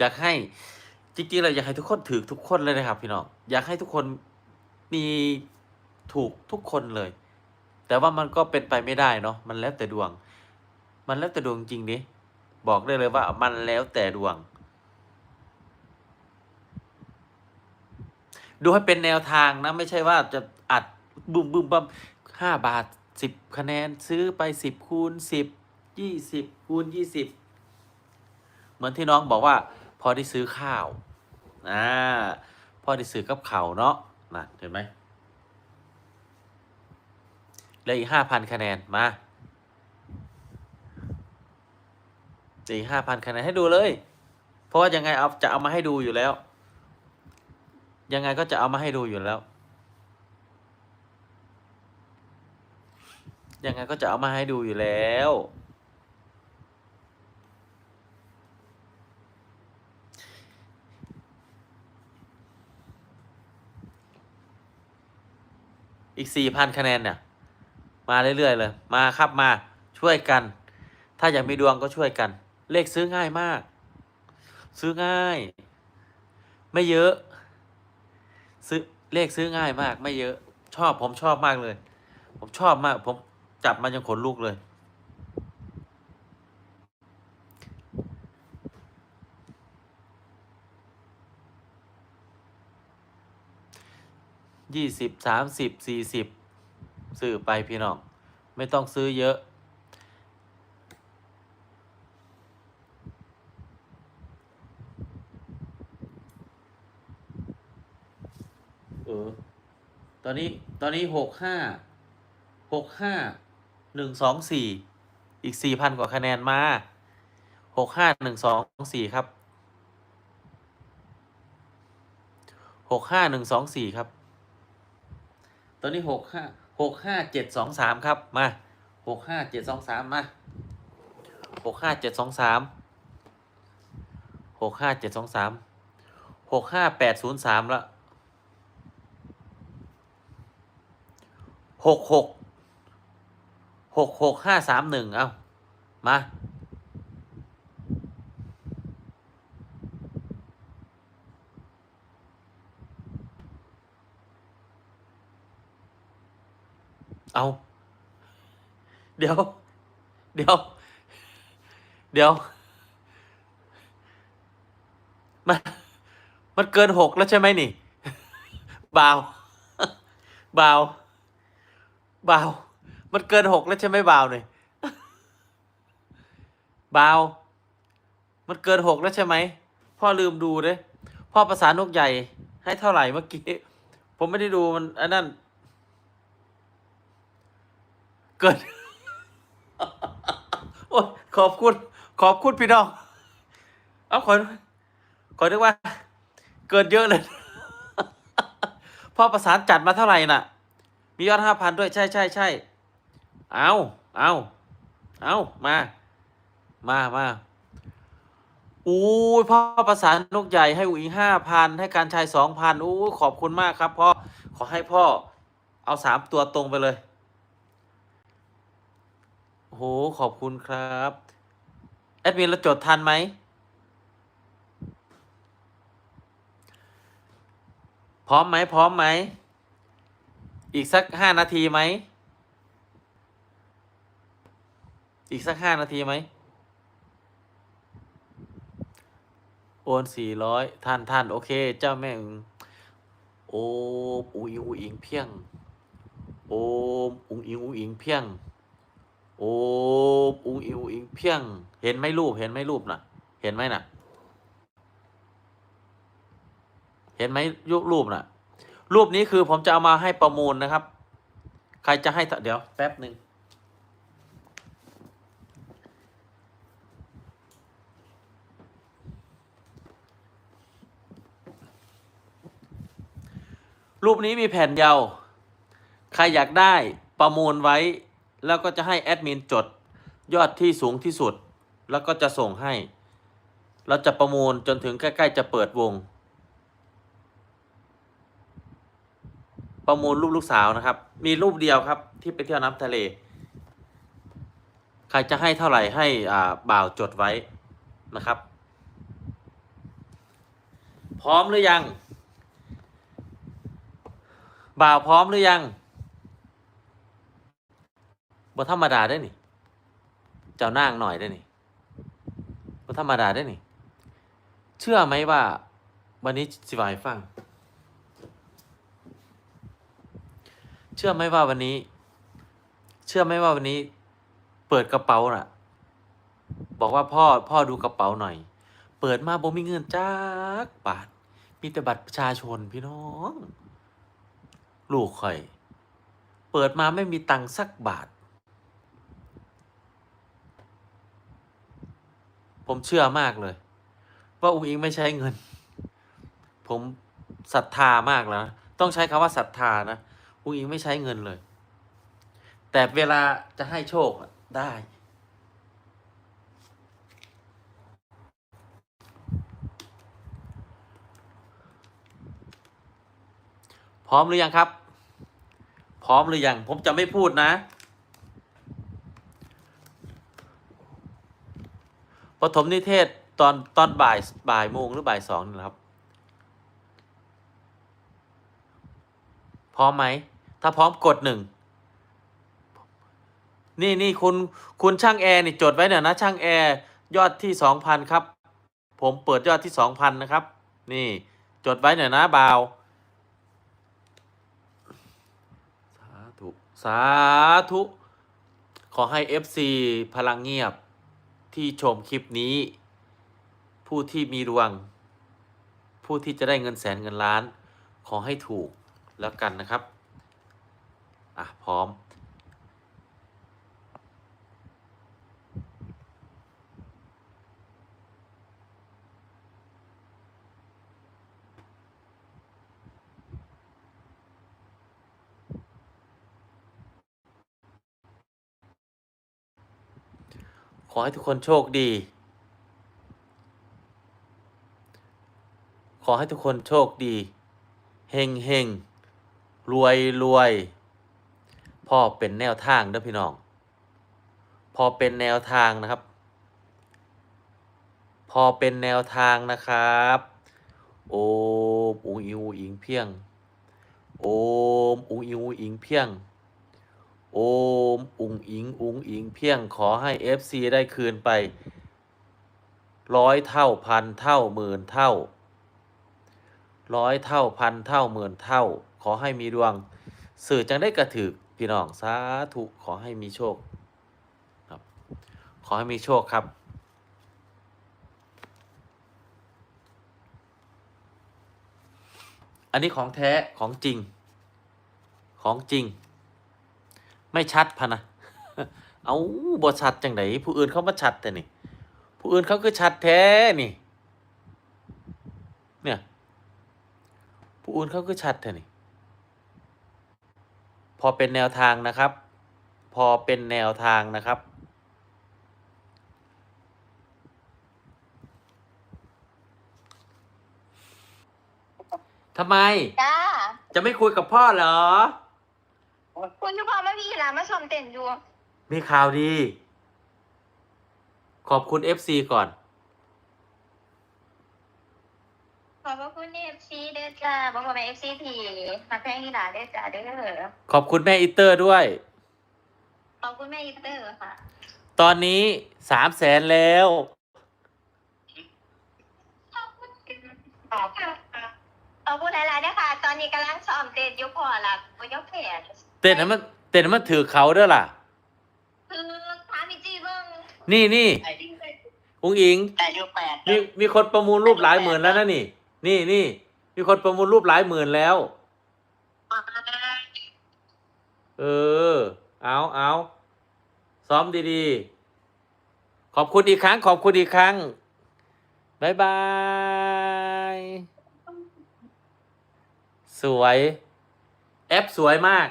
อยากให้จริงๆเราอยากให้ทุกคนถือทุกคนเลยนะครับ พี่น้องอยากให้ทุกคนมีถูกทุกคนเลย แต่ว่ามันก็เป็นไปไม่ได้เนาะมันแล้วแต่ดวง มันแล้วแต่ดวงจริงดิบอกได้เลยว่ามันแล้วแต่ดวง ดูให้เป็นแนวทางนะไม่ใช่ว่าจะอัดบุ้มบุ้มบัมห้าบาทสิบคะแนนซื้อไปสิบคูณสิบยี่สิบคูณยี่สิบเหมือนที่น้องบอกว่า พอได้ซื้อข้าวอ่าพอได้ซื้อกับเขาวเนาะนะเห็นไหมเหลืออีกห้าพันคะแนนมาเหลืออีกห้าพันคะแนนให้ดูเลย เพราะว่ายังไงเอาจะเอามาให้ดูอยู่แล้ว ยังไงก็จะเอามาให้ดูอยู่แล้ว ยังไงก็จะเอามาให้ดูอยู่แล้ว อีกสี่พันคะแนนเนี่ย มาเรื่อยๆเลย มาครับมาช่วยกัน ถ้าอยากมีดวงก็ช่วยกัน เลขซื้อง่ายมาก ซื้อง่าย ไม่เยอะ ซื้อเลขซื้อง่ายมาก ไม่เยอะ ชอบผมชอบมากเลย ผมชอบมาก ผมจับมันยังขนลุกเลย ยี่สิบสามสิบสี่สิบซื้อไปพี่น้อง ไม่ต้องซื้อเยอะ เออ ตอนนี้ตอนนี้หกห้าหกห้าหนึ่งสองสี่อีกสี่พันกว่าคะแนนมาหกห้าหนึ่งสองสี่ครับหกห้าหนึ่งสองสี่ครับ ตอนนี้หกห้าหกห้าเจ็ดสองสามครับ มาหกห้าเจ็ดสองสามมาหกห้าเจ็ดสองสามหกห้าเจ็ดสองสามหกห้าแปดศูนย์สามละหกหกหกหกห้าสามหนึ่งเอามา เอาเดี๋ยว เดี๋ยว เดี๋ยว มัน มันเกินหกแล้วใช่ไหมนี่บาวบาวบาวมันเกินหกแล้วใช่ไหมบาวเนี่ยบาวมันเกินหกแล้วใช่ไหมพ่อลืมดูเลยพ่อประสานนกใหญ่ให้เท่าไหร่เมื่อกี้ ผมไม่ได้ดูมันอันนั้น เกินโอ้ยขอบคุณ ขอบคุณพี่น้อง เอาขอ ขอนึกว่า เกินเยอะเลยพ่อประสานจัดมาเท่าไหร่น่ะ มียอดห้าพันด้วยใช่ใช่ใช่เอาเอาเอามา มามาอู้พ่อประสานนกใหญ่ให้อุ๋งห้าพันให้การชายสองพันอู้ขอบคุณมากครับพ่อขอให้พ่อเอาสามตัวตรงไปเลย โห ขอบคุณครับ แอดมินเราจดทันไหม พร้อมไหม พร้อมไหม อีกสักห้านาทีไหม อีกสักห้านาทีไหม โอนสี่ร้อยท่านท่านโอเค เจ้าแม่งโอมอุยอุยอิงเพียง โอมอุงอิงอุยอิงเพียง โอมอุงอิงอุยอิงเพียง เห็นไหมรูป เห็นไหมรูปน่ะ เห็นไหมน่ะ เห็นไหมยุรูปน่ะ รูปนี้คือผมจะเอามาให้ประมูลนะครับ ใครจะให้เดี๋ยวแป๊บหนึ่งรูปนี้มีแผ่นยาว ใครอยากได้ประมูลไว้ แล้วก็จะให้แอดมินจดยอดที่สูงที่สุด แล้วก็จะส่งให้ เราจะประมูลจนถึงใกล้ ๆ จะเปิดวง ประมูลรูปลูกสาวนะครับ มีรูปเดียวครับที่ไปเที่ยวน้ำทะเล ใครจะให้เท่าไหร่ให้อ่าบ่าวจดไว้นะครับ พร้อมหรือยัง บ่าวพร้อมหรือยัง บ่ธรรมดาได้นี่ เจ้านางหน่อยได้นี่บ่ธรรมดาได้นี่ เชื่อไหมว่า วันนี้สิบายฟัง เชื่อไหมว่าวันนี้ เชื่อไหมว่าวันนี้ เปิดกระเป๋าน่ะ บอกว่าพ่อพ่อดูกระเป๋าหน่อย เปิดมาบ่มีเงินจักบาทมีแต่บัตรประชาชนพี่น้อง ลูกข่อย เปิดมาไม่มีตังค์สักบาท ผมเชื่อมากเลย ว่าอุ้งอิงไม่ใช้เงิน ผมศรัทธามากแล้ว ต้องใช้คำว่าศรัทธานะอุ้งอิงไม่ใช้เงินเลย แต่เวลาจะให้โชคได้ พร้อมหรือยังครับ พร้อมหรือยังผมจะไม่พูดนะ ปฐมนิเทศตอนตอนบ่ายบ่ายโมงหรือบ่ายสองนี่แหละครับ พร้อมไหม ถ้าพร้อมกดหนึ่ง นี่นี่คุณคุณช่างแอร์นี่จดไว้เนี่ยนะ ช่างแอร์ยอดที่สองพันครับ ผมเปิดยอดที่สองพันนะครับ นี่จดไว้หน่อยนะบาวสาธุ สาธุ ขอให้ FC พลังเงียบ ที่ชมคลิปนี้ ผู้ที่มีดวง ผู้ที่จะได้เงินแสนเงินล้าน ขอให้ถูกแล้วกันนะครับ อะ พร้อม ขอให้ทุกคนโชคดี ขอให้ทุกคนโชคดี เฮงเฮงรวยรวยพ่อเป็นแนวทางเด้อพี่น้อง พอเป็นแนวทางนะครับ พอเป็นแนวทางนะครับ โอมอุงอิวอิงเพียง โอมอุงอิวอิงเพียง โอม อุงอิง อุงอิง เพียงขอให้ FC ได้คืนไปร้อยเท่าพันเท่าหมื่นเท่าร้อยเท่าพันเท่าหมื่นเท่า ขอให้มีดวง สื่อจังได้กระถือพี่น้องสาธุขอให้มีโชคครับ ขอให้มีโชคครับ อันนี้ของแท้ของจริง ของจริง ไม่ชัดพะนะ เอาบชัดจังไหนผู้อื่นเขามาชัดแต่นี่ ผู้อื่นเขาคือชัดแท้นี่ เนี่ย ผู้อื่นเขาคือชัดแท้นี่ พอเป็นแนวทางนะครับ พอเป็นแนวทางนะครับ ทำไม จ้า จะไม่คุยกับพ่อเหรอ คุณยุพาไม่มีหลานมาชมเต้นอยู่มีข่าวดี ขอบคุณ FC ก่อน ขอบพระคุณเอฟซีเด้อจ้าบอกว่าเป็นเอฟซีผีมาแพงอีหลาเด้อจ้าเด้อขอบคุณแม่อีเตอร์ด้วย ขอบคุณแม่อีเตอร์ค่ะ ตอนนี้สามแสนแล้ว ขอบคุณขอบคุณขอบคุณหลายๆนะคะตอนนี้กำลังซ้อมเต้นอยู่พอละบ่ยกแขน เต้นให้มันเต้นให้มันถือเขาเด้อล่ะ คือถามอีจีเบิ่งนี่นี่อุ้งอิง แต่อายุแปดมีมีคนประมูลรูปหลายหมื่นแล้วนะนี่ นี่นี่มีคนประมูลรูปหลายหมื่นแล้ว เออ เอาเอาซ้อมดีๆ ขอบคุณอีกครั้ง ขอบคุณอีกครั้งบายบาย สวย แอปสวยมาก